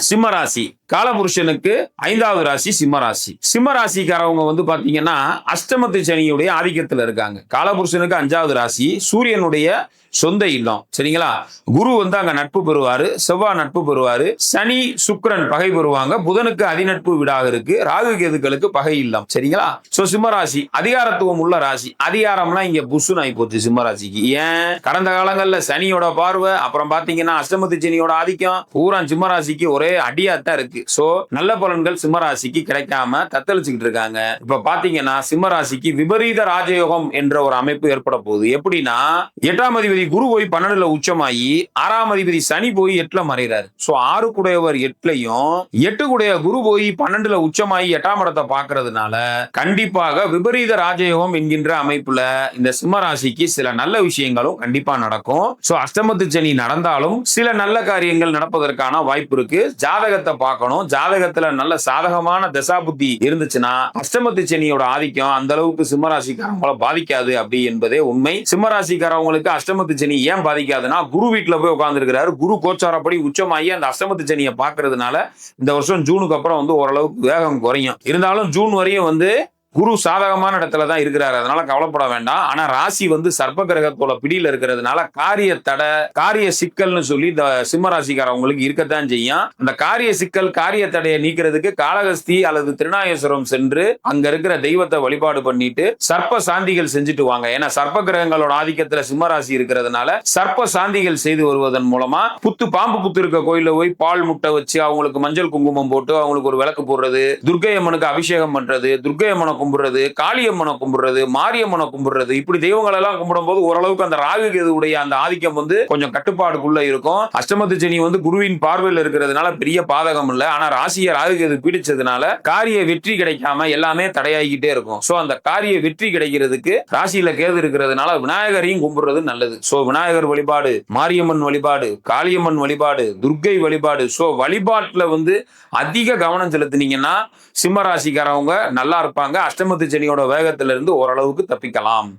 சிம்மராசி காலபுருஷனுக்கு ஐந்தாவது ராசி சிம்ம ராசி. சிம்ம ராசிக்காரவங்க வந்து பாத்தீங்கன்னா அஷ்டமத்து சனியுடைய ஆதிக்கத்துல இருக்காங்க. காலபுருஷனுக்கு அஞ்சாவது ராசி சூரியனுடைய சொந்த இல்லம். சரிங்களா? குரு வந்து அங்க நட்பு பெறுவாரு செவ்வாய் நட்பு பெறுவாரு சனி சுக்கரன் பகை பெறுவாங்க. புதனுக்கு அதிநட்பு வீடாக இருக்கு ராகு கேதுக்களுக்கு பகை இல்லம். சரிங்களா? சோ சிம்மராசி அதிகாரத்துவம் உள்ள ராசி. அதிகாரம்னா இங்க புஷுன்னு ஆகி போச்சு சிம்மராசிக்கு ஏன்? கடந்த காலங்கள்ல சனியோட பார்வை அப்புறம் பாத்தீங்கன்னா அஷ்டமத்து சனியோட ஆதிக்கம் பூரா சிம்மராசிக்கு ஒரே அடியாத்தான் இருக்கு. இருக்கு. சோ நல்ல பலன்கள் சிம்மராசிக்கு கிடைக்காம தத்தளிச்சுக்கிட்டு இருக்காங்க. இப்ப பாத்தீங்கன்னா சிம்மராசிக்கு விபரீத ராஜயோகம் என்ற ஒரு அமைப்பு ஏற்பட போகுது. எப்படின்னா எட்டாம் அதிபதி குரு போய் பன்னெண்டுல உச்சமாயி ஆறாம் அதிபதி சனி போய் எட்டுல மறைகிறாரு. சோ ஆறு குடையவர் எட்டுலையும் எட்டு குடைய குரு போய் பன்னெண்டுல உச்சமாயி எட்டாம் இடத்தை பாக்குறதுனால கண்டிப்பாக விபரீத ராஜயோகம் என்கின்ற அமைப்புல இந்த சிம்மராசிக்கு சில நல்ல விஷயங்களும் கண்டிப்பா நடக்கும். சோ அஷ்டமத்து சனி நடந்தாலும் சில நல்ல காரியங்கள் நடப்பதற்கான வாய்ப்பு இருக்கு. ஜாதகத்தை பார்க்கணும். ஜாதகத்துல நல்ல சாதகமான தசாபுத்தி இருந்துச்சுன்னா அஷ்டமத்து சனியோட ஆதிக்கம் அந்த அளவுக்கு சிம்மராசிக்காரவங்கள பாதிக்காது அப்படி என்பதே உண்மை. சிம்மராசிக்காரவங்களுக்கு அஷ்டமத்து சனி ஏன் பாதிக்காதுன்னா குரு வீட்டுல போய் உட்கார்ந்துருக்கிறாரு. குரு கோச்சாரப்படி உச்சமாகி அந்த அஷ்டமத்து சனியை பாக்குறதுனால இந்த வருஷம் ஜூனுக்கு அப்புறம் வந்து ஓரளவுக்கு வேகம் குறையும். இருந்தாலும் ஜூன் வரையும் வந்து குரு சாதகமான இடத்துல தான் இருக்கிறாரு. அதனால கவலைப்பட வேண்டாம். ஆனா ராசி வந்து சர்ப்ப கிரகத்தோட பிடியில இருக்கிறதுனால காரிய தடை காரிய சிக்கல்னு சொல்லி இந்த சிம்ம ராசிக்காரவங்களுக்கு இருக்கத்தான் செய்யும். அந்த காரிய சிக்கல் காரிய தடையை நீக்கிறதுக்கு காளகஸ்தி அல்லது திருநாயேஸ்வரம் சென்று அங்க இருக்கிற தெய்வத்தை வழிபாடு பண்ணிட்டு சர்ப்ப சாந்திகள் செஞ்சுட்டு வாங்க. ஏன்னா சர்ப்ப கிரகங்களோட ஆதிக்கத்துல சிம்ம ராசி இருக்கிறதுனால சர்ப்ப சாந்திகள் செய்து வருவதன் மூலமா புத்து பாம்பு புத்து இருக்க கோயில போய் பால் முட்டை வச்சு அவங்களுக்கு மஞ்சள் குங்குமம் போட்டு அவங்களுக்கு ஒரு விளக்கு போடுறது துர்க்கை அம்மனுக்கு அபிஷேகம் பண்றது துர்க்கை அம்மனை கும்பிடுறது காளியம்மனை கும்பிடுறது மாரியம்மனை கும்பிடுறது இப்படி தெய்வங்கள் எல்லாம் கும்பிடும் போது ஓரளவுக்கு அந்த ராகு கேதுவுடைய அந்த ஆதிக்கம் வந்து கொஞ்சம் கட்டுப்பாடுக்குள்ள இருக்கும். அஷ்டமத்து சனி வந்து குருவின் பார்வையில் இருக்கிறதுனால பெரிய பாதகம் இல்லை. ஆனா ராசியை ராகு கேது பீடிச்சதுனால காரிய வெற்றி கிடைக்காம எல்லாமே தடையாகிக்கிட்டே இருக்கும். சோ அந்த காரிய வெற்றி கிடைக்கிறதுக்கு ராசியில கேது இருக்கிறதுனால விநாயகரையும் கும்பிடுறது நல்லது. சோ விநாயகர் வழிபாடு மாரியம்மன் வழிபாடு காளியம்மன் வழிபாடு துர்க்கை வழிபாடு. சோ வழிபாட்டுல வந்து அதிக கவனம் செலுத்துனீங்கன்னா சிம்ம ராசிக்காரவங்க நல்லா இருப்பாங்க. அஷ்டமத்து சனியோட வேகத்திலிருந்து ஓரளவுக்கு தப்பிக்கலாம்.